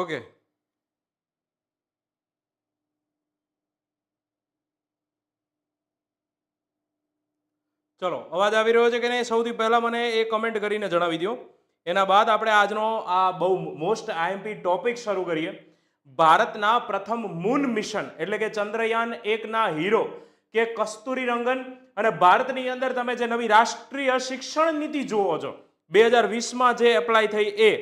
Okay ચલો, અવાજ આવી રહ્યો છે કે નહીં? સૌથી પહેલા મને એ કમેન્ટ કરીને જણાવી દો એના બાદ આપણે આજનો આ બહુ મોસ્ટ આઈએમપી ટોપિક શરૂ કરીએ. ભારતના પ્રથમ મૂન મિશન એટલે કે ચંદ્રયાન એકના હીરો કે કસ્તુરી રંગન. અને ભારતની અંદર તમે જે નવી રાષ્ટ્રીય શિક્ષણ નીતિ જુઓ છો, બે હજાર વીસમાં જે એપ્લાય થઈ એ.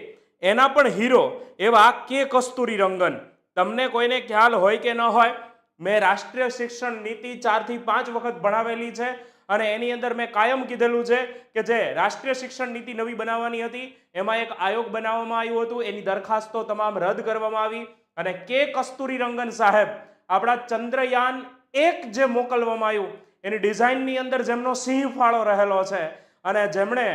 એના પણ હીરો એવા કે કસ્તુરી રંગન. તમને કોઈને ખ્યાલ હોય કે ન હોય, મેં રાષ્ટ્રીય શિક્ષણ નીતિ ચારથી પાંચ વખત ભણાવેલી છે અને એની અંદર મેં કાયમ કીધેલું છે કે જે રાષ્ટ્રીય શિક્ષણ નીતિ નવી બનાવવાની હતી, એમાં એક આયોગ બનાવવામાં આવ્યું હતું, એની દરખાસ્તો તમામ રદ કરવામાં આવી અને કે કસ્તુરી રંગન સાહેબ, આપણા ચંદ્રયાન એક જે મોકલવામાં આવ્યું, એની ડિઝાઇનની અંદર જેમનો સિંહ ફાળો રહેલો છે અને જેમણે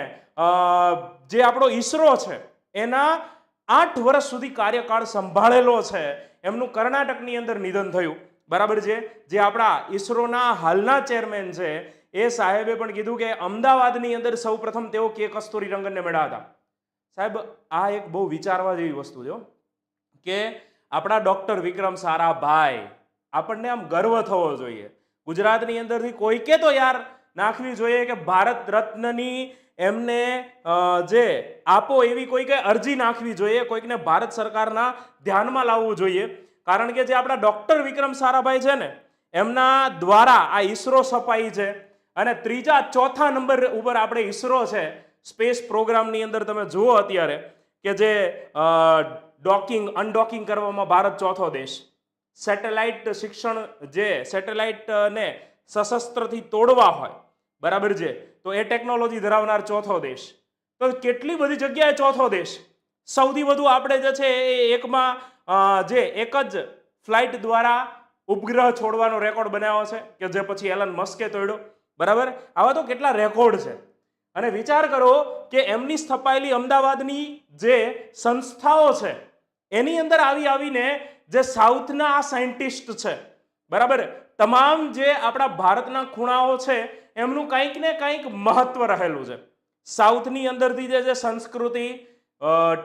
જે આપણો ઈસરો છે એના આઠ વર્ષ સુધી કાર્યકાળ સંભાળેલો છે. એમનું કર્ણાટકની અંદર નિધન થયું. બરાબર છે? જે આપણા ઈસરોના હાલના ચેરમેન છે, એ સાહેબે પણ કીધું કે અમદાવાદની અંદર સૌપ્રથમ તેઓ કે કસ્તુરી રંગનને મળ્યા હતા. સાહેબ, આ એક બહુ વિચારવા જેવી વસ્તુ છે કે આપણા ડૉક્ટર વિક્રમ સારાભાઈ આપણને આમ ગર્વ થવો જોઈએ. ગુજરાતની અંદરથી કોઈકે તો યાર નાખવી જોઈએ કે ભારત રત્નની એમને જે આપો એવી કોઈકે અરજી નાખવી જોઈએ, કોઈકને ભારત સરકારના ધ્યાનમાં લાવવું જોઈએ. કારણ કે જે આપણા ડોક્ટર વિક્રમ સારાભાઈ છે ને, એમના દ્વારા આ ઈસરો સપાઈ છે. અને ત્રીજા, ચોથા નંબર ઉપર આપણે ઈસરો છે, સ્પેસ પ્રોગ્રામની અંદર તમે જુઓ અત્યારે કે જે ડોકિંગ, અનડોકિંગ કરવામાં ભારત ચોથો દેશ. સેટેલાઇટ શિક્ષણ જે સેટેલાઇટને સશસ્ત્રથી તોડવા હોય બરાબર છે? તો એ ટેકનોલોજી ધરાવનાર ચોથો દેશ. તો કેટલી બધી જગ્યાએ ચોથો દેશ? સૌથી વધુ આપણે જે છે એ એકમાં જે એક જ ફ્લાઇટ દ્વારા ઉપગ્રહ છોડવાનો રેકોર્ડ બનાવ્યો છે, કે જે પછી એલન મસ્કે તોડ્યો. બરાબર? આવા તો કેટલા રેકોર્ડ છે? અને વિચાર કરો કે એમની સ્થપાયેલી અમદાવાદની જે સંસ્થાઓ છે, એની અંદર આવી આવીને જે સાઉથના આ સાયન્ટિસ્ટ છે, બરાબર? તમામ જે આપણા ભારતના ખૂણાઓ છે એમનું કંઈક ને કંઈક મહત્વ રહેલું છે. સાઉથની અંદરથી જે છે સંસ્કૃતિ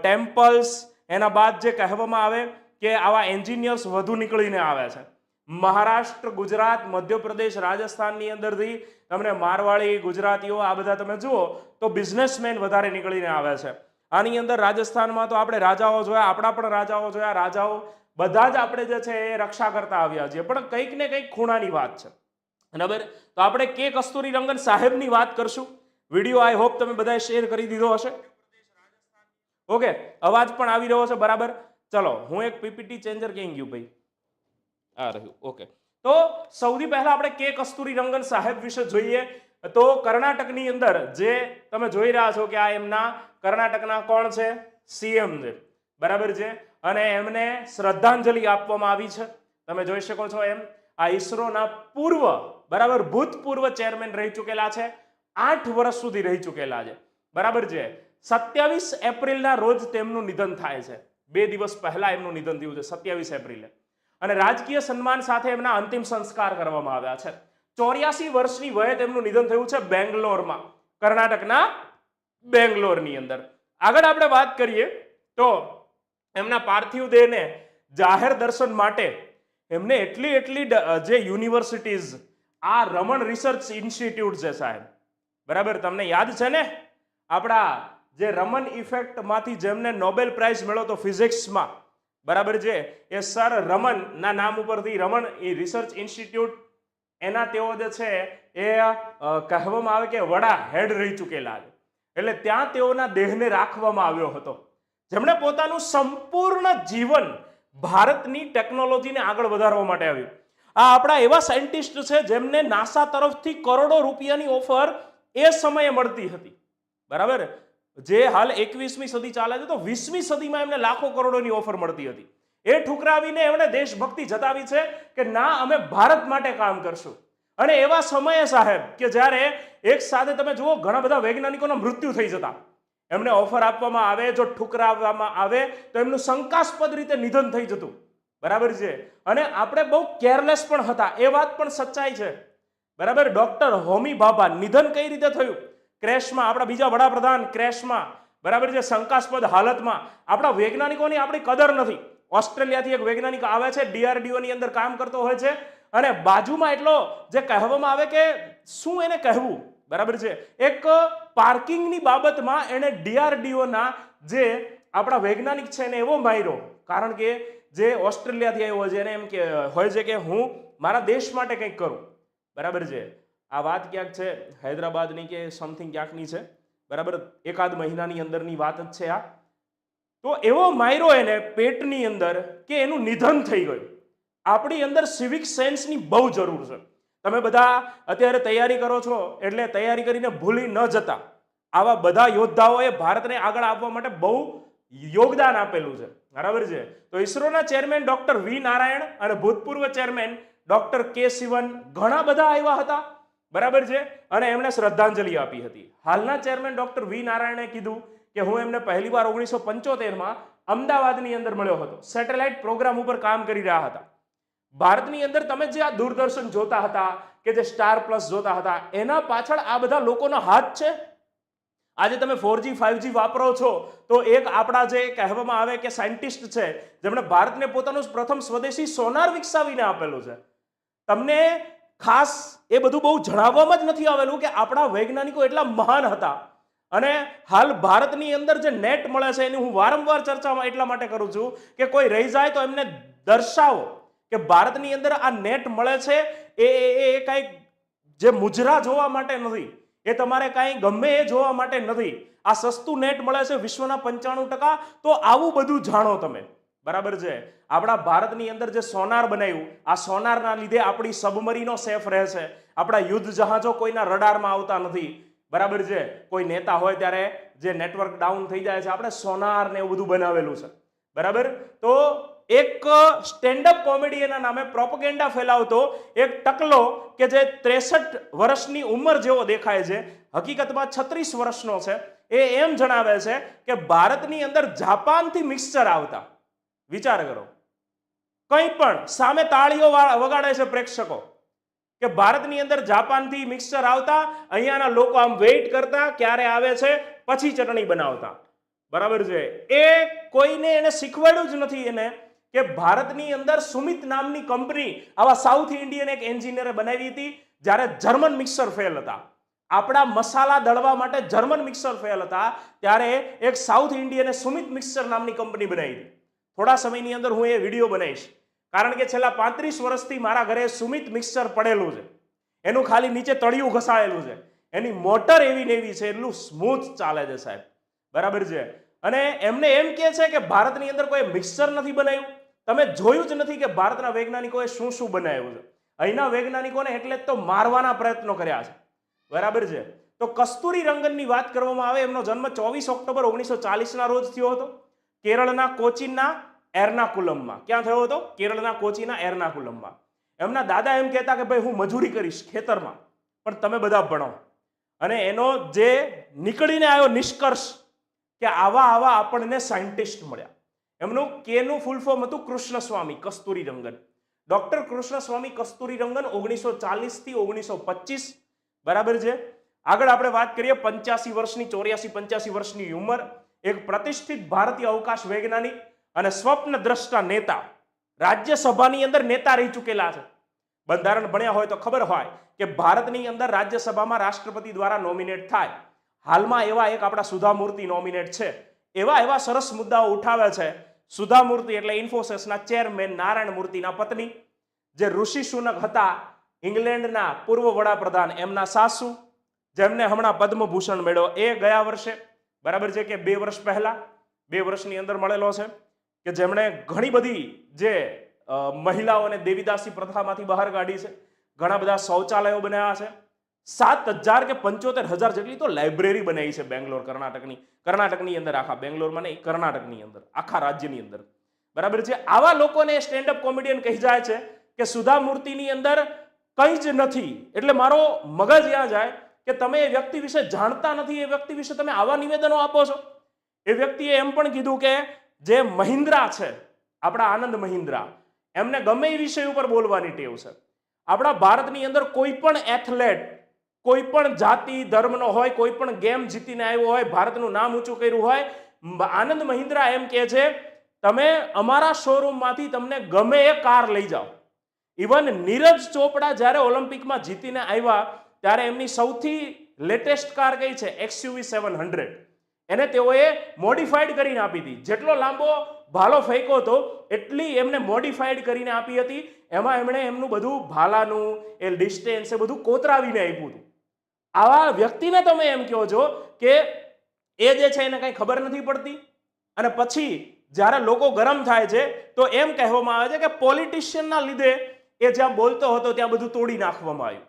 ટેમ્પલ્સ, એના બાદ જે કહેવામાં આવે કે આવા એન્જિનિયર્સ વધુ નીકળીને આવે છે. મહારાષ્ટ્ર, ગુજરાત, મધ્યપ્રદેશ, રાજસ્થાનની અંદરથી તમને મારવાડી, ગુજરાતીઓ આ બધા તમે જુઓ તો બિઝનેસમેન વધારે નીકળીને આવે છે. આની અંદર રાજસ્થાનમાં તો આપણે રાજાઓ જોયા, આપણા પણ રાજાઓ જોયા. રાજાઓ બધા જ આપણે જે છે એ રક્ષા કરતા આવ્યા છીએ. પણ કંઈક ને કંઈક ખૂણાની વાત છે. બરાબર? તો આપણે કે કસ્તુરી રંગન સાહેબની વાત કરશું. વીડિયો આઈ હોપ તમે બધાએ શેર કરી દીધો હશે. ઓકે? અવાજ પણ આવી રહ્યો છે, બરાબર? ચલો, હું એક પીપીટી ચેન્જર કહી ગયું ભાઈ. આ રહ્યું, ઓકે. તો સૌથી પહેલા આપણે કે કસ્તુરી રંગન સાહેબ વિશે જોઈએ. તો કર્ણાટકની અંદર જે તમે જોઈ રહ્યા છો કે આ એમના કર્ણાટકના કોણ છે? સીએમ છે. બરાબર છે? અને એમને શ્રદ્ધાંજલિ આપવામાં આવી છે. તમે જોઈ શકો છો એમ. આ ઈસરોના પૂર્વ, બરાબર, ભૂતપૂર્વ ચેરમેન રહી ચૂકેલા છે. આઠ વર્ષ સુધી રહી ચૂકેલા છે. બરાબર છે? સત્યાવીસ એપ્રિલના રોજ તેમનું નિધન થાય છે. બે દિવસ પહેલા એમનું નિધન થયું છે, સત્યાવીસ એપ્રિલે. અને રાજકીય સન્માન સાથે એમના અંતિમ સંસ્કાર કરવામાં આવ્યા છે. ચોર્યાસી વર્ષની વયે તેમનું નિધન થયું છે બેંગ્લોરમાં, કર્ણાટકના બેંગ્લોરની અંદર. આગળ આપણે વાત કરીએ તો એમના પાર્થિવ દેહને જાહેર દર્શન માટે એમને એટલી એટલી જે યુનિવર્સિટીઝ, આ રમણ રિસર્ચ ઇન્સ્ટિટ્યૂટ છે સાહેબ. બરાબર? તમને યાદ છે ને? આપણા જે રમન ઇફેક્ટમાંથી જેમને નોબેલ પ્રાઇઝ મળ્યો તો ફિઝિક્સમાં. બરાબર છે? એ સર રમનના નામ ઉપરથી રમણ એ રિસર્ચ ઇન્સ્ટિટ્યૂટ, એના તેઓ જે છે એ કહેવામાં આવે કે વડા હેડ રહી ચૂકેલા એટલે ત્યાં તેઓના દેહને રાખવામાં આવ્યો હતો. જેમણે પોતાનું સંપૂર્ણ જીવન ભારતની ટેકનોલોજીને આગળ વધારવા માટે આવ્યું. આ આપણા એવા સાયન્ટિસ્ટ છે જેમને નાસા તરફથી કરોડો રૂપિયાની ઓફર એ સમયે મળતી હતી. બરાબર? જે હાલ એકવીસમી સદી ચાલે છે તો વીસમી સદીમાં એમને લાખો કરોડોની ઓફર મળતી હતી. એ ઠુકરાવીને એમણે દેશભક્તિ જતાવી છે કે ના, અમે ભારત માટે કામ કરશું. અને એવા સમયે સાહેબ કે જ્યારે એક સાથે તમે જુઓ, ઘણા બધા વૈજ્ઞાનિકોના મૃત્યુ થઈ જતા. એમને ઓફર આપવામાં આવે, જો ઠુકરાવવામાં આવે, તો એમનું શંકાસ્પદ રીતે નિધન થઈ જતું. બરાબર છે? અને આપણે બહુ કેરલેસ પણ હતા. એ વાત પણ સચ્ચાઈ છે. બરાબર? ડોક્ટર હોમી બાબા, નિધન કઈ રીતે થયું? ક્રેશમાં, આપણા બીજા વડાપ્રધાન ક્રેશમાં, બરાબર છે? શંકાસ્પદ હાલતમાં. આપણા વૈજ્ઞાનિકોની આપણી કદર નથી. ઓસ્ટ્રેલિયાથી એક વૈજ્ઞાનિક આવે છે ડીઆરડીઓની અંદર કામ કરતો હોય છે. અને બાજુમાં એટલો જે કહેવામાં આવે કે શું એને કહેવું? બરાબર છે? એક પાર્કિંગની બાબતમાં એણે ડીઆરડીઓના જે આપણા વૈજ્ઞાનિક છે એને એવો માર્યો. કારણ કે જે ઓસ્ટ્રેલિયાથી આવ્યો છે, એને એમ કે, હોય છે કે હું મારા દેશ માટે કંઈક કરું. બરાબર છે? આ વાત ક્યાંક છે? હૈદરાબાદની કે સમથિંગ ક્યાંકની છે? બરાબર? એકાદ મહિનાની અંદરની વાત જ છે આ. તો એવો માયરો એને પેટની અંદર કે એનું નિધન થઈ ગયું. આપણી અંદર સિવિક સેન્સની બહુ જરૂર છે. તમે બધા અત્યારે તૈયારી કરો છો એટલે તૈયારી કરીને ભૂલી ન જતા. આવા બધા યોદ્ધાઓએ ભારતને આગળ આવવા માટે બહુ યોગદાન આપેલું છે. બરાબર છે? તો ઇસરોના ચેરમેન ડોક્ટર વી નારાયણ અને ભૂતપૂર્વ ચેરમેન ડોક્ટર કે શિવન ઘણા બધા આવ્યા હતા. બરાબર છે? અને એમણે શ્રદ્ધાંજલિ આપી હતી. હાલના ચેરમેન ડોક્ટર વી નારાયણે કીધું કે હું એમને પહેલીવાર ઓગણીસો પંચોતેરમાં અમદાવાદની અંદર મળ્યો હતો. સેટેલાઇટ પ્રોગ્રામ ઉપર કામ કરી રહ્યા હતા. ભારતની અંદર તમે જે આ દૂરદર્શન જોતા હતા કે જે સ્ટાર પ્લસ જોતા હતા, એના પાછળ આ બધા લોકોનો હાથ છે? આજે તમે ફોરજી ફાઈવજી વાપરો છો, તો એક આપણા જે કહેવામાં આવે કે સાયન્ટિસ્ટ છે, જેમણે ભારતને પોતાનું પ્રથમ સ્વદેશી સોનાર વિકસાવીને આપેલું છે. તમને ખાસ એ બધું બહુ જણાવવામાં જ નથી આવેલું કે આપણા વૈજ્ઞાનિકો એટલા મહાન હતા. અને હાલ ભારતની અંદર જે નેટ મળે છે, એની હું વારંવાર ચર્ચામાં એટલા માટે કરું છું કે કોઈ રહી જાય તો એમને દર્શાવો. કે ભારતની અંદર આ નેટ મળે છે, એ એ કાંઈક જે મુજરા જોવા માટે નથી, એ તમારે કાંઈ ગમે એ જોવા માટે નથી. આ સસ્તું નેટ મળે છે વિશ્વના પંચાણું ટકા, તો આવું બધું જાણો તમે. બરાબર છે? આપણા ભારતની અંદર જે સોનાર બનાવ્યું, આ સોનારના લીધે આપણી સબમરીનો સેફ રહે છે. આપણા યુદ્ધ જહાજો કોઈના રડારમાં આવતા નથી. બરાબર છે? કોઈ નેતા હોય ત્યારે જે નેટવર્ક ડાઉન થઈ જાય છે, આપણે સોનાર ને એવું બધું બનાવેલું છે. બરાબર? તો એક સ્ટેન્ડઅપ એના નામે પ્રોપગેન્ડા ફેલાવતો એક ટકલો કે જે ત્રેસઠ વર્ષની ઉંમર જેવો દેખાય છે. હકીકતમાં છત્રીસ વર્ષનો છે. એ એમ જણાવે છે કે ભારતની અંદર જાપાનથી મિક્સચર આવતા. વિચાર કરો. કંઈ પણ સામે તાળીઓ વગાડે છે પ્રેક્ષકો. કે ભારતની અંદર જાપાનથી મિક્સચર આવતા, અહીંયાના લોકો આમ વેઇટ કરતા, ક્યારે આવે છે, પછી ચટણી બનાવતા. બરાબર છે. એ કોઈને એને શીખવાડ્યું જ નથી એને. કે ભારતની અંદર સુમિત નામની કંપની આવા સાઉથ ઇન્ડિયન એક એન્જિનિયરે બનાવી હતી, જ્યારે જર્મન મિક્સર ફેલ હતા. આપણા મસાલા દળવા માટે જર્મન મિક્સર ફેલ હતા, ત્યારે એક સાઉથ ઇન્ડિયને સુમિત મિક્સર નામની કંપની બનાવી હતી. થોડા સમયની અંદર હું એ વીડિયો બનાવીશ. કારણ કે છેલ્લા પાંત્રીસ વર્ષથી મારા ઘરે સુમિત મિક્સર પડેલું છે. એનું ખાલી નીચે તળિયું ઘસાયેલું છે. એની મોટર એવી નેવી છે, એટલું સ્મૂથ ચાલે છે સાહેબ. બરાબર છે? અને એમને એમ કહે છે કે ભારતની અંદર કોઈ મિક્સર નથી બનાવ્યું. તમે જોયું જ નથી કે ભારતના વૈજ્ઞાનિકોએ શું શું બનાવ્યું છે. અહીંના વૈજ્ઞાનિકોને એટલે જ તો મારવાના પ્રયત્નો કર્યા છે. બરાબર છે? તો કસ્તુરી રંગનની વાત કરવામાં આવે, એમનો જન્મ ચોવીસ ઓક્ટોબર ઓગણીસો ચાલીસના રોજ થયો હતો. કેરળના કોચીનના એર્નાકુલમમાં. ક્યાં થયો હતો? કેરળના કોચીના એર્નાકુલમમાં. એમના દાદા એમ કહેતા કે, ભાઈ, હું મજૂરી કરીશ ખેતરમાં. પણ તમે બધા ભણો. અને એનો જે નીકળીને આવ્યો નિષ્કર્ષ કે આવા આવા આપણને સાયન્ટિસ્ટ મળ્યા. એમનું કેનું ફૂલ ફોર્મ હતું? કૃષ્ણ સ્વામી કસ્તુરી રંગન ડોક્ટર કૃષ્ણ કસ્તુરી રંગન ઓગણીસો ચાલીસથી ઓગણીસો પચીસ બરાબર છે? આગળ આપણે વાત કરીએ પંચ્યાસી વર્ષની, ચોર્યાસી, પંચ્યાસી વર્ષની ઉંમર. એક પ્રતિષ્ઠિત ભારતીય અવકાશ વૈજ્ઞાનિક અને સ્વપ્ન દ્રષ્ટા નેતા. રાજ્યસભાની અંદર નેતા રહી ચૂકેલા છે. બંધારણ ભણ્યા હોય તો ખબર હોય કે ભારતની અંદર રાજ્યસભામાં રાષ્ટ્રપતિ દ્વારા નોમિનેટ થાય. હાલમાં એવા એક આપણા સુધા મૂર્તિ નોમિનેટ છે. એવા એવા સરસ મુદ્દાઓ ઉઠાવે છે સુધા મૂર્તિ એટલે ઇન્ફોસિસના ચેરમેન નારાયણ મૂર્તિના પત્ની, જે ઋષિ સુનક હતા ઇંગ્લેન્ડના પૂર્વ વડાપ્રધાન એમના સાસુ, જેમને હમણાં પદ્મભૂષણ મેળવ્યો એ ગયા વર્ષે, બરાબર છે કે બે વર્ષ પહેલા, બે વર્ષની અંદર મળેલો છે, કે જેમણે ઘણી બધી જે મહિલાઓને દેવીદાસી પ્રથામાંથી બહાર કાઢી છે, ઘણા બધા શૌચાલયો બનાવ્યા છે સાત હજાર કે પંચોતેર હજાર જેટલી તો લાઇબ્રેરી બનાવી છે બેંગ્લોર, કર્ણાટકની. કર્ણાટકની અંદર, આખા બેંગ્લોરમાં નહીં, કર્ણાટકની અંદર, આખા રાજ્યની અંદર. બરાબર છે? આવા લોકોને સ્ટેન્ડઅપ કોમેડિયન કહી જાય છે કે સુધા મૂર્તિની અંદર કંઈ જ નથી. એટલે મારો મગજ ત્યાં જાય કે તમે એ વ્યક્તિ વિશે જાણતા નથી, એ વ્યક્તિ વિશે તમે આવા નિવેદનો આપો છો? એ વ્યક્તિએ એમ પણ કીધું કે જે મહિન્દ્રા છે, આપણા આનંદ મહિન્દ્રા, એમને ગમે એ વિષય ઉપર બોલવાની ટેવ છે. આપણા ભારતની અંદર કોઈ પણ એથલેટ કોઈ પણ જાતિ, ધર્મનો હોય, કોઈ પણ ગેમ જીતીને આવ્યો હોય, ભારતનું નામ ઊંચું કર્યું હોય આનંદ મહિન્દ્રા એમ કહે છે, તમે અમારા શોરૂમમાંથી તમને ગમે એ કાર લઈ જાઓ. ઇવન નીરજ ચોપડા જ્યારે ઓલિમ્પિકમાં જીતીને આવ્યા, ત્યારે એમની સૌથી લેટેસ્ટ કાર કઈ છે? એક્સયુવી સેવન હંડ્રેડ એને તેઓએ મોડિફાઈડ કરીને આપી હતી. જેટલો લાંબો ભાલો ફેંકો હતો, એટલી એમને મોડિફાઈડ કરીને આપી હતી. એમાં એમણે એમનું બધું ભાલાનું, એ ડિસ્ટન્સ એ બધું કોતરાવીને આપ્યું હતું. આવા વ્યક્તિને તમે એમ કહો છો કે એ જે છે એને કંઈ ખબર નથી પડતી? અને પછી જ્યારે લોકો ગરમ થાય છે, તો એમ કહેવામાં આવે છે કે પોલિટિશિયનના લીધે એ જ્યાં બોલતો હતો ત્યાં બધું તોડી નાખવામાં આવ્યું.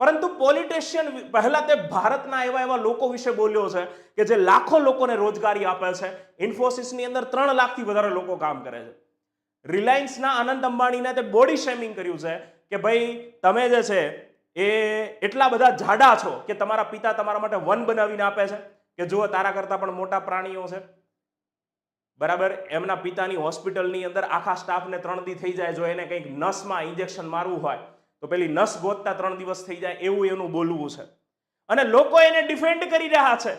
પરંતુ પોલિટિશિયન પહેલા તે ભારતના એવા એવા લોકો વિશે બોલ્યો છે કે જે લાખો લોકોને રોજગારી આપે છે. ઇન્ફોસિસની અંદર ત્રણ લાખથી વધારે લોકો કામ કરે છે. રિલાયન્સના આનંદ અંબાણીને તે બોડી શેમિંગ કર્યું છે કે ભાઈ તમે જે છે એ એટલા બધા જાડા છો કે તમારા પિતા તમારા માટે વન બનાવીને આપે છે? કે જુઓ, તારા કરતાં પણ મોટા પ્રાણીઓ છે. બરાબર? એમના પિતાની હોસ્પિટલની અંદર આખા સ્ટાફને ત્રણ દી થઈ જાય જો એને કંઈક નસમાં ઇન્જેક્શન મારવું હોય, તો પેલી નસ ગોતતા ત્રણ દિવસ થઈ જાય એવું એનું બોલવું છે. અને લોકો એને ડિફેન્ડ કરી રહ્યા છે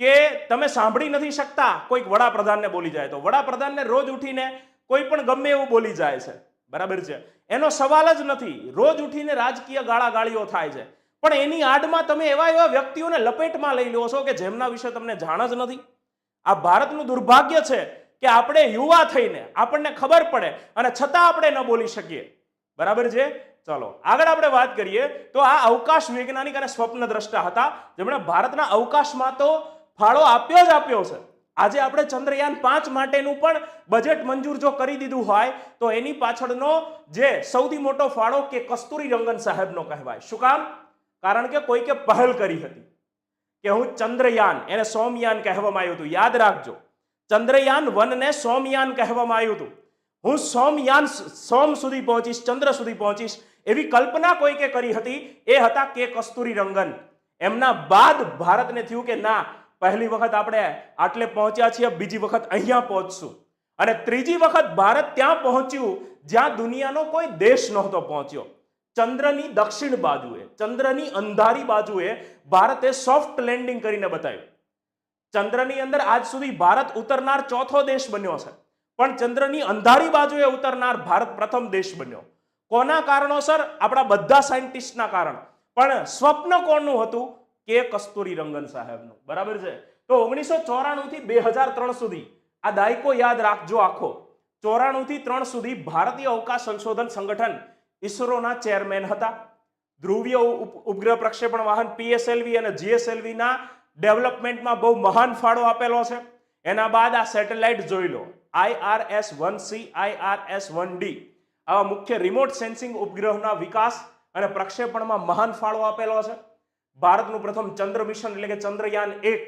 કે તમે સાંભળી નથી શકતા કોઈક વડાપ્રધાનને બોલી જાય તો. વડાપ્રધાનને રોજ ઉઠીને કોઈ પણ ગમે એવું બોલી જાય છે. બરાબર છે? એનો સવાલ જ નથી. રોજ ઉઠીને રાજકીય ગાળાગાળીઓ થાય છે. પણ એની આડમાં તમે એવા એવા વ્યક્તિઓને લપેટમાં લઈ લો છો કે જેમના વિશે તમને જાણ જ નથી. આ ભારતનું દુર્ભાગ્ય છે કે આપણે યુવા થઈને આપણને ખબર પડે અને છતાં આપણે ન બોલી શકીએ. બરાબર છે? ચલો, આગળ આપણે વાત કરીએ. તો આ અવકાશ વૈજ્ઞાનિક અને સ્વપ્ન દ્રષ્ટા હતા. જેમણે ભારતના અવકાશમાં તો ફાળો આપ્યો જ આપ્યો છે. આજે આપણે ચંદ્રયાન પાંચ માટેનું પણ બજેટ મંજૂર જો કરી દીધું હોય, તો એની પાછળનો જે સૌથી મોટો ફાળો કે કસ્તુરી રંગન સાહેબનો કહેવાય. શું કામ? કારણ કે કોઈકે પહેલ કરી હતી કે હું ચંદ્રયાન, એને સોમયાન કહેવામાં આવ્યું હતું. યાદ રાખજો, ચંદ્રયાન વનને સોમયાન કહેવામાં આવ્યું હતું. હું સોમયાન સોમ સુધી પહોંચીશ, ચંદ્ર સુધી પહોંચીશ એવી કલ્પના કોઈકે કરી હતી. એ હતા કે કસ્તુરી રંગન. એમના બાદ ભારતને થયું કે ના પહેલી વખત આપણે આટલે પહોંચ્યા છીએ, બીજી વખત અહીંયા પહોંચશું. અને ત્રીજી વખત ભારત ત્યાં પહોંચ્યું જ્યાં દુનિયાનો કોઈ દેશ નહોતો પહોંચ્યો. ચંદ્રની દક્ષિણ બાજુએ, ચંદ્રની અંધારી બાજુએ ભારતે સોફ્ટ લેન્ડિંગ કરીને બતાવ્યું. ચંદ્રની અંદર આજ સુધી ભારત ઉતરનાર ચોથો દેશ બન્યો છે. પણ ચંદ્રની અંધારી બાજુએ ઉતરનાર ભારત પ્રથમ દેશ બન્યો. કોના કારણોસર? આપણા બધા સાયન્ટિસ્ટના કારણ. પણ સ્વપ્ન કોણનું હતું? કે કસ્તુરી રંગન સાહેબનું. બરાબર છે? તો ઓગણીસો ચોરાણું થી બે હજાર ત્રણ સુધી, આ દાયકો યાદ રાખજો આખો. ચોરાણું થી ત્રણ સુધી ભારતીય અવકાશ સંશોધન સંગઠન ઇસરોના ચેરમેન હતા. ધ્રુવીય ઉપ- ઉપગ્રહ પ્રક્ષેપણ વાહન પીએસએલવી અને જીએસએલવી ના ડેવલપમેન્ટમાં બહુ મહાન ફાળો આપેલો છે. એના બાદ આ સેટેલાઇટ જોઈ લો. IRS one C IRS one D. આવા મુખ્ય રિમોટ સેન્સિંગ ઉપગ્રહના વિકાસ અને પ્રક્ષેપણમાં મહાન ફાળો આપેલો છે. ભારતનું પ્રથમ ચંદ્ર મિશન એટલે કે ચંદ્રયાન એક,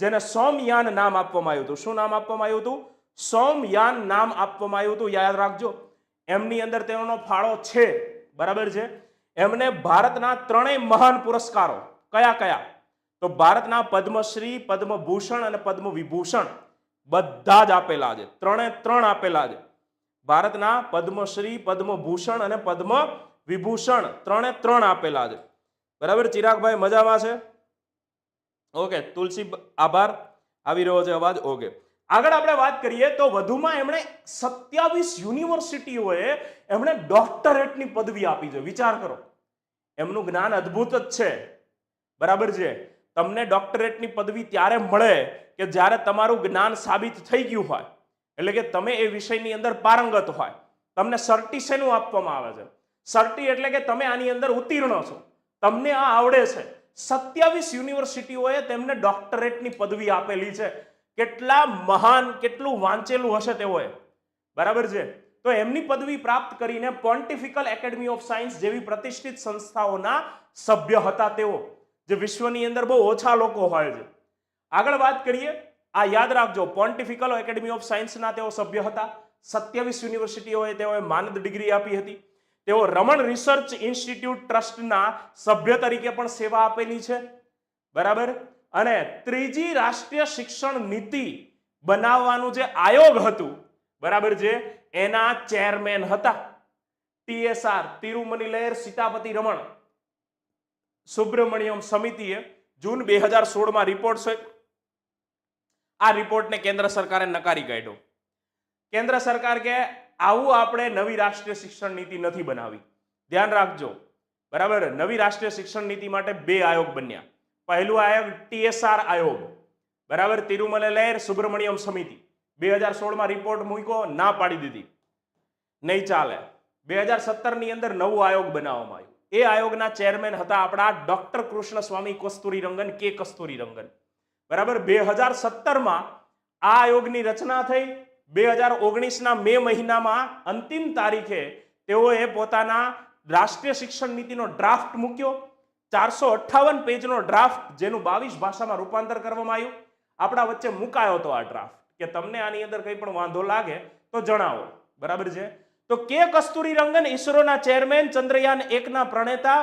જેને સોમયાન નામ આપવામાં આવ્યું હતું. શું નામ આપવામાં આવ્યું હતું? સોમયાન નામ આપવામાં આવ્યું હતું. યાદ રાખજો, એમની અંદર તેઓનો ફાળો છે. બરાબર છે? એમને ભારતના ત્રણેય મહાન પુરસ્કારો, કયા કયા? તો ભારતના પદ્મશ્રી, પદ્મભૂષણ અને પદ્મ વિભૂષણ બધા જ આપેલા છે. ત્રણે ત્રણ આપેલા છે. ભારતના પદ્મશ્રી, પદ્મભૂષણ અને પદ્મ વિભૂષણ ત્રણે ત્રણ આપેલા છે. બરાબર? ચિરાગભાઈ, મજામાં છે? ઓકે, તુલસી, આભાર. આવી રહ્યો છે અવાજ? ઓકે. આગળ આપણે વાત કરીએ તો વધુમાં એમણે સત્યાવીસ યુનિવર્સિટીઓએ એમણે ડોક્ટરેટની પદવી આપી છે. વિચાર કરો. એમનું જ્ઞાન અદ્ભુત જ છે. બરાબર છે? તમને ડોક્ટરેટની પદવી ત્યારે મળે કે જ્યારે તમારું જ્ઞાન સાબિત થઈ ગયું હોય. એટલે કે તમે એ વિષયની અંદર પારંગત હોય. તમને સર્ટી શેનું આપવામાં આવે છે. સર્ટી એટલે કે તમે આની અંદર ઉત્તીર્ણ છો. તમને આ આવડે છે. સત્યાવીસ યુનિવર્સિટીઓએ તેમને ડોક્ટરેટની પદવી આપેલી છે. કેટલા મહાન, કેટલું વાંચેલું હશે તેઓએ. બરાબર છે? તો એમની પદવી પ્રાપ્ત કરીને પોન્ટિફિકલ એકેડમી ઓફ સાયન્સ જેવી પ્રતિષ્ઠિત સંસ્થાઓના સભ્ય હતા તેઓ, જે વિશ્વની અંદર બહુ ઓછા લોકો હોય છે. આગળ વાત કરીએ. આ યાદ રાખજો પોન્ટિફિકલ એકેડમી ઓફ સાયન્સના તેઓ સભ્ય હતા. સત્યાવીસ યુનિવર્સિટીઓએ તેઓએ માનદ ડિગ્રી આપી હતી. તેઓ રમણ રિસર્ચ ઇન્સ્ટિટ્યૂટ ટ્રસ્ટના સભ્ય તરીકે પણ સેવા આપેલી છે. બરાબર? અને ત્રીજી રાષ્ટ્રીય શિક્ષણ નીતિ બનાવવાનું જે આયોગ હતું, બરાબર જે એના ચેરમેન હતા. ટીએસઆર તિરુમની લહેર સીતાપતિ રમણ. સુબ્રમણ્યમ સમિતિએ જૂન બે હજાર સોળમાં રિપોર્ટ છે આ રિપોર્ટને કેન્દ્ર સરકારે નકારી કાઢ્યો. કેન્દ્ર સરકાર કે આવું આપણે નવી રાષ્ટ્રીય શિક્ષણ નીતિ નથી બનાવી. ધ્યાન રાખજો. બરાબર? નવી રાષ્ટ્રીય શિક્ષણ નીતિ માટે બે આયોગ બન્યા. પહેલું આયોગ ટીએસઆર આયોગ. બરાબર? તિરુમલે લહેર સુબ્રમણ્યમ સમિતિ. બે હજાર સોળમાં રિપોર્ટ મૂક્યો, ના પાડી દીધી. નહીં ચાલે. બે હજાર સત્તરની અંદર નવું આયોગ બનાવવામાં આવ્યું. એ આયોગના ચેરમેન હતા આપણા ડોક્ટર કૃષ્ણ સ્વામી કસ્તુરી રંગન કે કસ્તુરી રંગન બરાબર? બે હજાર સત્તરમાં આ આયોગની રચના થઈ. બે હજાર ઓગણીસના મે મહિનામાં અંતિમ તારીખે તેઓએ પોતાના રાષ્ટ્રીય શિક્ષણ નીતિનો ડ્રાફ્ટ મૂક્યો. ચારસો અઠ્ઠાવન પેજનો ડ્રાફ્ટ, જેનું બાવીસ ભાષામાં રૂપાંતર કરવામાં આવ્યું. આપણા વચ્ચે મુકાયો હતો આ ડ્રાફ્ટ. કે તમને આની અંદર કંઈ પણ વાંધો લાગે તો જણાવો. બરાબર છે? તો કે કસ્તુરી રંગન ઈસરોના ચેરમેન ચંદ્રયાન એકના પ્રણેતા,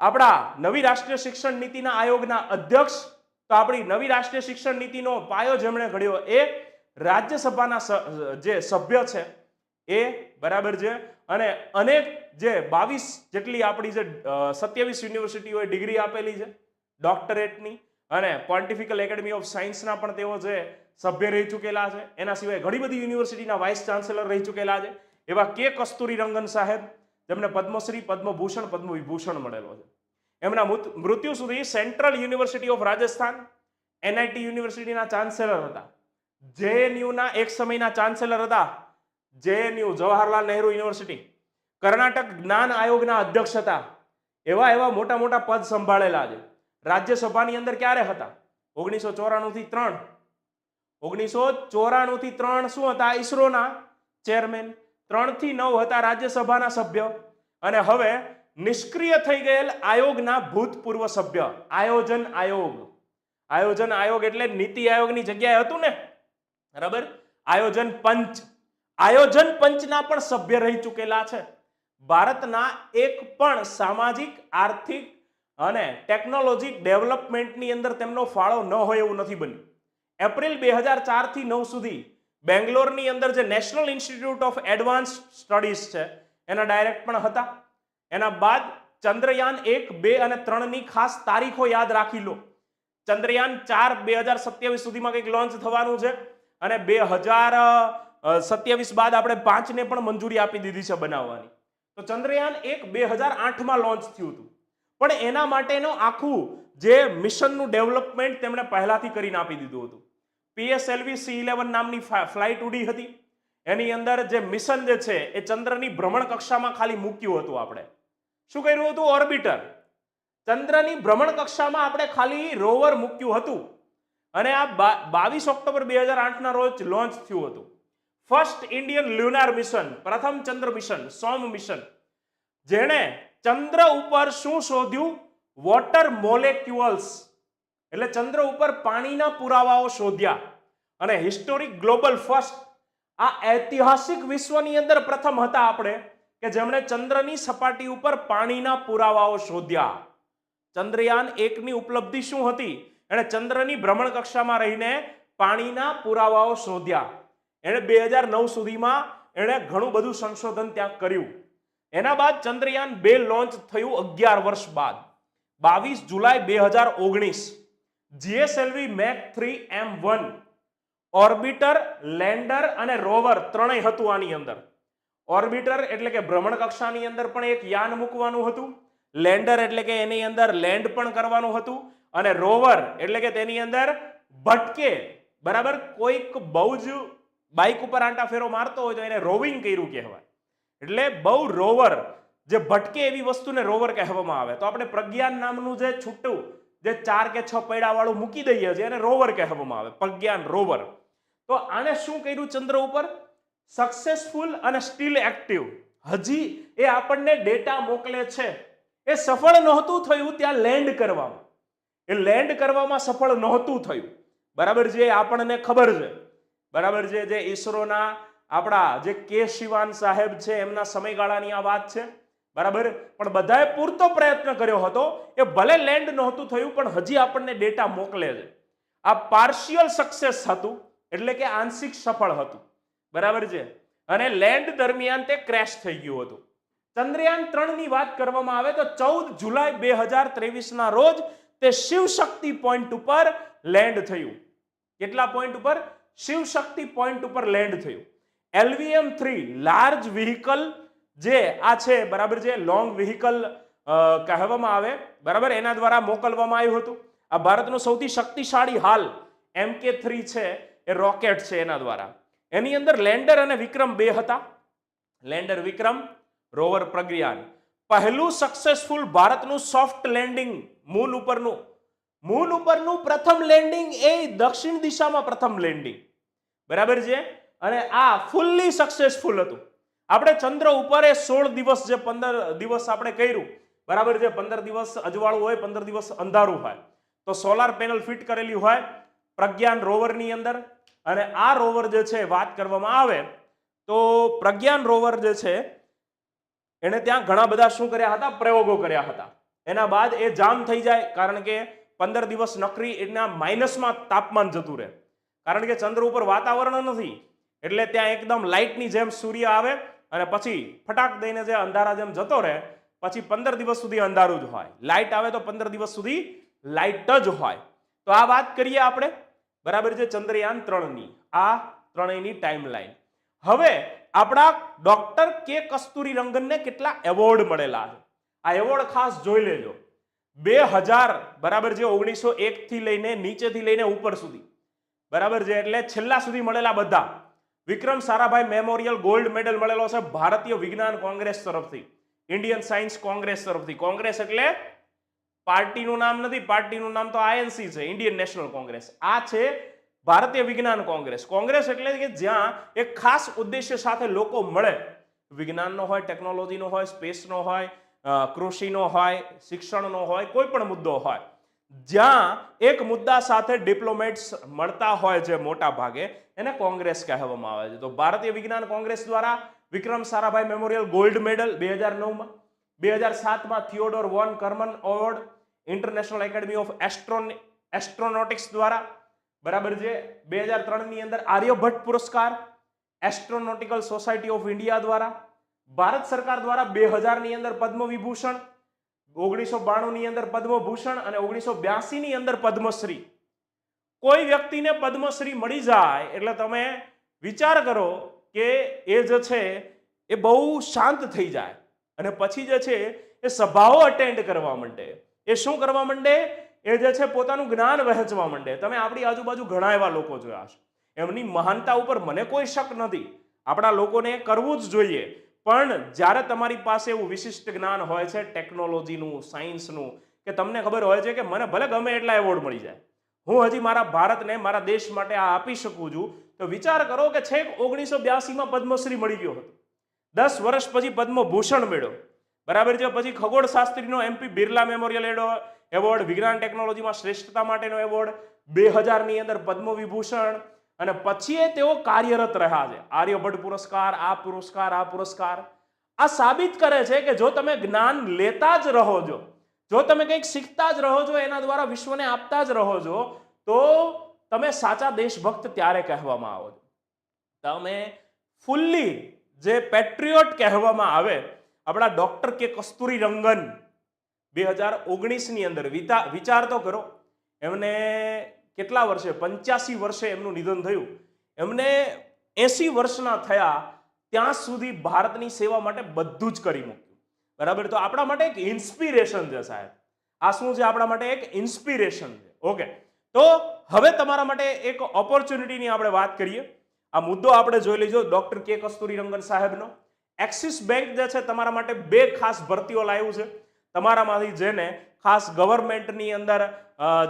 આપણા નવી રાષ્ટ્રીય શિક્ષણ નીતિના આયોગના અધ્યક્ષ, તો આપણી નવી રાષ્ટ્રીય શિક્ષણ નીતિનો પાયો જેમણે ઘડ્યો એ રાજ્યસભાના જે સભ્ય છે, એ બરાબર છે. અને અનેક જે બાવીસ જેટલી આપણી જે સત્યાવીસ યુનિવર્સિટીઓએ ડિગ્રી આપેલી છે, ડોક્ટરેટની અને પોલિટિફિકલ એકેડમી ઓફ સાયન્સના પણ તેઓ જે સભ્ય રહી ચૂકેલા છે, એના સિવાય ઘણી બધી યુનિવર્સિટીના વાઇસ ચાન્સેલર રહી ચૂકેલા છે. એવા કે કસ્તુરી રંગન સાહેબ, જેમને પદ્મશ્રી, પદ્મભૂષણ, પદ્મવિભૂષણ મળેલો છે. એમના મૃત- મૃત્યુ સુધી central university of Rajasthan, NIT યુનિવર્સિટીના ચાન્સેલર હતા. જેએનયુના એક સમયના ચાન્સેલર હતા. JNU Jawaharlal Nehru university. Karnataka જ્ઞાન આયોગના અધ્યક્ષ હતા. એવા એવા મોટા મોટા પદ સંભાળેલા છે. રાજ્યસભાની અંદર ક્યારે હતા? ઓગણીસો ચોરાણુંથી ત્રણ. ઓગણીસો ચોરાણુંથી ત્રણ શું હતા? ઈસરોના ચેરમેન. ત્રણથી નવ હતા રાજ્યસભાના સભ્ય. અને હવે નિષ્ક્રિય થઈ ગયેલ આયોગના ભૂતપૂર્વ સભ્ય. આયોજન આયોગ. આયોજન આયોગ એટલે નીતિ આયોગની જગ્યાએ હતું ને? બરાબર? આયોજન પંચ. આયોજન પંચના પણ સભ્ય રહી ચૂકેલા છે. ભારતના એક પણ સામાજિક, આર્થિક અને ટેકનોલોજી ડેવલપમેન્ટની અંદર તેમનો ફાળો ન હોય એવું નથી બન્યું. એપ્રિલ બે હજાર ચારથી નવ સુધી બેંગ્લોરની અંદર જે national institute of advanced studies છે, એના ડાયરેક્ટ પણ હતા. એના બાદ ચંદ્રયાન એક, બે અને ત્રણની ખાસ તારીખો યાદ રાખી લો. ચંદ્રયાન ચાર બે હજાર સત્યાવીસ સુધીમાં કંઈક લોન્ચ થવાનું છે. અને બે હજાર સત્યાવીસ બાદ આપણે પાંચને પણ મંજૂરી આપી દીધી છે બનાવવાની. તો ચંદ્રયાન એક બે હજાર આઠમાં લોન્ચ થયું હતું. પણ એના માટેનું આખું જે મિશનનું ડેવલપમેન્ટ તેમણે પહેલાથી કરીને આપી દીધું હતું. પીએસએલવી સી ઇલેવન નામની ફ્લાઇટ ઉડી હતી. એની અંદર જે મિશન જે છે એ ચંદ્રની ભ્રમણ કક્ષામાં ખાલી મૂક્યું હતું આપણે. શું કર્યું હતું? ઓર્બિટર ચંદ્રની ભ્રમણ કક્ષામાં આપણે ખાલી રોવર મૂક્યું હતું. અને આ બાવીસ ઓક્ટોબર બે હજાર આઠના રોજ લોન્ચ થયું હતું. ફર્સ્ટ ઇન્ડિયન લ્યુનાર મિશન પ્રથમ ચંદ્ર મિશન સોમ મિશન જેણે ચંદ્ર ઉપર શું શોધ્યું? વોટર મોલેક્યુઅલ્સ એટલે ચંદ્ર ઉપર પાણીના પુરાવાઓ શોધ્યા. અને હિસ્ટોરિક ગ્લોબલ ફર્સ્ટ આ ઐતિહાસિક વિશ્વની અંદર પ્રથમ હતા આપણે, કે જેમણે ચંદ્રની સપાટી ઉપર પાણીના પુરાવાઓ શોધ્યા. ચંદ્રયાન એકની ઉપલબ્ધિ શું હતી? એણે ચંદ્રની ભ્રમણ કક્ષામાં રહીને પાણીના પુરાવાઓ શોધ્યા. એણે બે હજાર નવ સુધીમાં એણે ઘણું બધું સંશોધન ત્યાં કર્યું. એના બાદ ચંદ્રયાન બે લોન્ચ થયું અગિયાર વર્ષ બાદ. બાવીસ જુલાઈ બે હજાર ઓગણીસ. GSLV mark three M one. Orbiter, lander અને રોવર ત્રણેય હતું આની અંદર. ઓર્બિટર એટલે કે ભ્રમણ કક્ષાની અંદર પણ એક યાન મૂકવાનું હતું. લેન્ડર એટલે કે એની અંદર લેન્ડ પણ કરવાનું હતું. અને રોવર એટલે કે તેની અંદર ભટકે. બરાબર? કોઈક બહુ જ બાઇક ઉપર આંટા ફેરો મારતો હોય તો એને રોવિંગ કર્યું કહેવાય. એટલે બહુ રોવર, જે ભટકે એવી વસ્તુને રોવર કહેવામાં આવે. તો આપણે પ્રજ્ઞાન નામનું જે છૂટું, જે ચાર કે છ પૈડાવાળું મૂકી દઈએ છીએ, એને રોવર કહેવામાં આવે. પ્રજ્ઞાન રોવર. તો આને શું કર્યું ચંદ્ર ઉપર? સક્સેસફુલ અને સ્ટીલ એક્ટિવ હજી એ આપણને ડેટા મોકલે છે. એ સફળ નહોતું થયું ત્યાં લેન્ડ કરવામાં. એ લેન્ડ કરવામાં સફળ નહોતું થયું. બરાબર છે આપણને ખબર છે. બરાબર છે, જે ઈસરોના આપણા જે કે શિવાન સાહેબ છે, એમના સમયગાળાની આ વાત છે. બરાબર? પણ બધાએ પૂરતો પ્રયત્ન કર્યો હતો. એ ભલે લેન્ડ નહોતું થયું, પણ હજી આપણને ડેટા મોકલે છે. આ પાર્શિયલ સક્સેસ હતું, એટલે કે આંશિક સફળ હતું. બરાબર છે? અને લેન્ડ દરમિયાન તે ક્રેશ થઈ ગયું હતું. ચંદ્રયાન ત્રણની વાત કરવામાં આવે તો ચૌદ જુલાઈ બે હજાર ત્રેવીસના રોજ તે શિવશક્તિ પોઈન્ટ ઉપર લેન્ડ થયું. કેટલા પોઈન્ટ ઉપર? શિવશક્તિ પોઈન્ટ ઉપર લેન્ડ થયું. એલવીએમ થ્રી લાર્જ વ્હીકલ જે આ છે, બરાબર છે લોંગ વ્હીકલ કહેવામાં આવે. બરાબર? એના દ્વારા મોકલવામાં આવ્યું હતું. આ ભારતનું સૌથી શક્તિશાળી હાલ એમ કે થ્રી છે, એ રોકેટ છે એના દ્વારા. એની અંદર લેન્ડર અને વિક્રમ બે હતા. Lander Vikram, rover Pragyan. પહેલું સક્સેસફુલ ભારતનું સોફ્ટ લેન્ડિંગ મૂન ઉપરનું. મૂન ઉપરનું પ્રથમ લેન્ડિંગ એ દક્ષિણ દિશામાં પ્રથમ લેન્ડિંગ બરાબર છે? અને આ ફૂલ્લી સક્સેસફુલ હતું. આપણે ચંદ્ર ઉપર એ સોળ દિવસ જે પંદર દિવસ આપણે કર્યું, બરાબર છે? પંદર દિવસ અજવાળું હોય, પંદર દિવસ અંધારું હોય. તો સોલાર પેનલ ફિટ કરેલી હોય, પ્રજ્ઞાન રોવરની અંદર. અને આ રોવર જે છે, વાત કરવામાં આવે, તો પ્રજ્ઞાન રોવર જે છે એણે ત્યાં ઘણા બધા શું કર્યા હતા? પ્રયોગો કર્યા હતા. એના બાદ એ જામ થઈ જાય કારણ કે પંદર દિવસ નકરી એના માઇનસમાં તાપમાન જતું રહે. કારણ કે ચંદ્ર ઉપર વાતાવરણ નથી, એટલે ત્યાં એકદમ લાઇટની જેમ સૂર્ય આવે અને પછી ફટાક દઈને જે અંધારા જેમ જતો રહે, પછી પંદર દિવસ સુધી અંધારું જ હોય. લાઇટ આવે તો પંદર દિવસ સુધી લાઇટ જ હોય. તો આ વાત કરીએ આપણે, બરાબર છે, ચંદ્રયાન ત્રણની, આ ત્રણેયની ટાઈમ લાઈન હવે આપણા ડોક્ટર કે કસ્તુરી રંગનને કેટલા એવોર્ડ મળેલા છે? આ એવોર્ડ ખાસ જોઈ લેજો. બે હજાર, બરાબર જે ઓગણીસો એક થી લઈને નીચેથી લઈને ઉપર સુધી. બરાબર છે એટલે છેલ્લા સુધી મળેલા બધા. Vikram Sarabhai memorial gold medal મળેલો છે ભારતીય વિજ્ઞાન કોંગ્રેસ તરફથી. ઇન્ડિયન સાયન્સ કોંગ્રેસ તરફથી. કોંગ્રેસ એટલે પાર્ટીનું નામ નથી, પાર્ટીનું નામ તો આઈએનસી છે, ઇન્ડિયન નેશનલ કોંગ્રેસ. આ છે ભારતીય વિજ્ઞાન કોંગ્રેસ. કોંગ્રેસ એટલે કે જ્યાં એક ખાસ ઉદ્દેશ્ય સાથે લોકો મળે. વિજ્ઞાનનો હોય, ટેકનોલોજીનો હોય, સ્પેસનો હોય કૃષિનો હોય, શિક્ષણનો હોય, કોઈ પણ મુદ્દો હોય, જ્યાં એક મુદ્દા સાથે ડિપ્લોમેટ્સ મળતા હોય છે મોટા ભાગે, એને કોંગ્રેસ કહેવામાં આવે છે. તો ભારતીય વિજ્ઞાન કોંગ્રેસ દ્વારા Vikram Sarabhai memorial gold medal બે હજાર નવમાં, બે હજાર સાતમાં Theodore von Karman award, international academy of astron, astronautics દ્વારા, બરાબર છે, બે હજાર ત્રણની અંદર આર્યભટ્ટ પુરસ્કાર, એસ્ટ્રોનોટિકલ સોસાયટી ઓફ ઇન્ડિયા દ્વારા ભારત સરકાર દ્વારા બે હજારની અંદર પદ્મ વિભૂષણ ઓગણીસો બાણુંની અંદર પદ્મભૂષણ અને ઓગણીસો બ્યાસીની અંદર પદ્મશ્રી. કોઈ વ્યક્તિને પદ્મશ્રી મળી જાય એટલે તમે વિચાર કરો કે એ જે છે એ બહુ શાંત થઈ જાય. અને પછી જે છે એ સભાઓ અટેન્ડ કરવા માંડે. એ શું કરવા માંડે? એ જે છે પોતાનું જ્ઞાન વહેંચવા માંડે. તમે આપણી આજુબાજુ ઘણા એવા લોકો જોયા છો એમની મહાનતા ઉપર મને કોઈ શક નથી. આપણા લોકોને કરવું જ જોઈએ. પણ જ્યારે તમારી પાસે એવું વિશિષ્ટ જ્ઞાન હોય છે ટેકનોલોજીનું સાયન્સનું કે તમને ખબર હોય છે કે મને ભલે ગમે એટલા એવોર્ડ મળી જાય, હું હજી મારા ભારતને, મારા દેશ માટે આ આપી શકું છું, તો વિચાર કરો કે છેક ઓગણીસો બ્યાસીમાં પદ્મશ્રી મળી ગયો હતો. દસ વર્ષ પછી પદ્મભૂષણ મેળો બરાબર છે? પછી ખગોળ શાસ્ત્રીનો એમપી બિરલા મેમોરિયલ એડો- એવોર્ડ, વિજ્ઞાન ટેકનોલોજીમાં શ્રેષ્ઠતા માટેનો એવોર્ડ, બે હજારની અંદર પદ્મ વિભૂષણ અને પછી એ તેઓ કાર્યરત રહ્યા છે. આર્યભટ્ટ પુરસ્કાર, આ પુરસ્કાર આ પુરસ્કાર. આ સાબિત કરે છે કે જો તમે જ્ઞાન લેતા જ રહો છો, જો તમે કંઈક શીખતા જ રહો છો, એના દ્વારા વિશ્વને આપતા જ રહો છો, તો તમે સાચા દેશભક્ત ત્યારે કહેવામાં આવો છો. તમે ફૂલ્લી જે પેટ્રિયોટ કહેવામાં આવે, આપણા ડોક્ટર કે કસ્તુરી રંગન, બે હજાર ઓગણીસની અંદર વિચાર તો કરો. એમને કેટલા વર્ષે? પંચ્યાસી વર્ષે એમનું નિધન થયું. એમને એસી વર્ષના થયા, ત્યાં સુધી ભારતની સેવા માટે બધું જ કરી મૂક્યું. બરાબર? તો આપણા માટે એક ઇન્સ્પિરેશન છે સાહેબ. આ શું છે? આપણા માટે એક ઇન્સ્પિરેશન છે. ઓકે તો હવે તમારા માટે એક ઓપોર્ચ્યુનિટીની આપણે વાત કરીએ. આ મુદ્દો આપણે જોઈ લેજો ડોક્ટર કે કસ્તુરી રંગન સાહેબનો. એક્સિસ બેંક જે છે, તમારા માટે બે ખાસ ભરતીઓ લાવ્યું છે. તમારામાંથી જેને ખાસ ગવર્મેન્ટની અંદર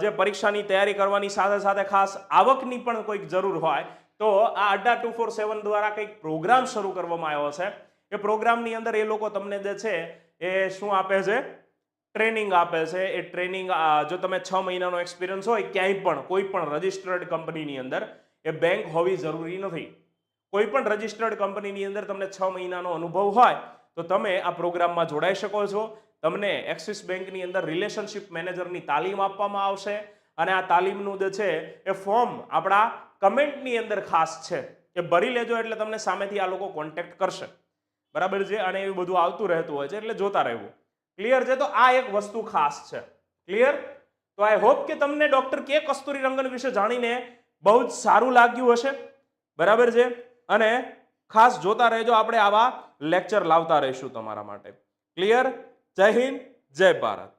જે પરીક્ષાની તૈયારી કરવાની સાથે સાથે ખાસ આવકની પણ કોઈક જરૂર હોય, તો આ અડ્ડા ટુ ફોર સેવન દ્વારા કંઈક પ્રોગ્રામ શરૂ કરવામાં આવ્યો છે. એ પ્રોગ્રામની અંદર એ લોકો તમને જે છે, એ શું આપે છે? ટ્રેનિંગ આપે છે. એ ટ્રેનિંગ જો તમે છ મહિનાનો એક્સપિરિયન્સ હોય, ક્યાંય પણ, કોઈ પણ રજિસ્ટર્ડ કંપનીની અંદર, એ બેંક હોવી જરૂરી નથી. કોઈ પણ રજિસ્ટર્ડ કંપનીની અંદર તમને છ મહિનાનો અનુભવ હોય, તો તમે આ પ્રોગ્રામમાં જોડાઈ શકો છો. તમને એક્સિસ બેંકની અંદર રિલેશનશિપ મેનેજરની તાલીમ આપવામાં આવશે અને આ તાલીમનું જે છે એ ફોર્મ આપણા કમેન્ટની અંદર ખાસ છે એ ભરી લેજો એટલે તમને સામેથી આ લોકો કોન્ટેક્ટ કરશે. બરાબર છે? અને એવું બધું આવતું રહેતું હોય છે એટલે જોતા રહેવું. ક્લિયર છે? તો આ એક વસ્તુ ખાસ છે. ક્લિયર તો આઈ હોપ કે તમને ડોક્ટર કે કસ્તુરી રંગન વિશે જાણીને બહુ જ સારું લાગ્યું હશે. બરાબર છે? અને ખાસ જોતા રહેજો, આપણે આવા લેક્ચર લાવતા રહીશું તમારા માટે. ક્લિયર જય હિન્દ જય ભારત.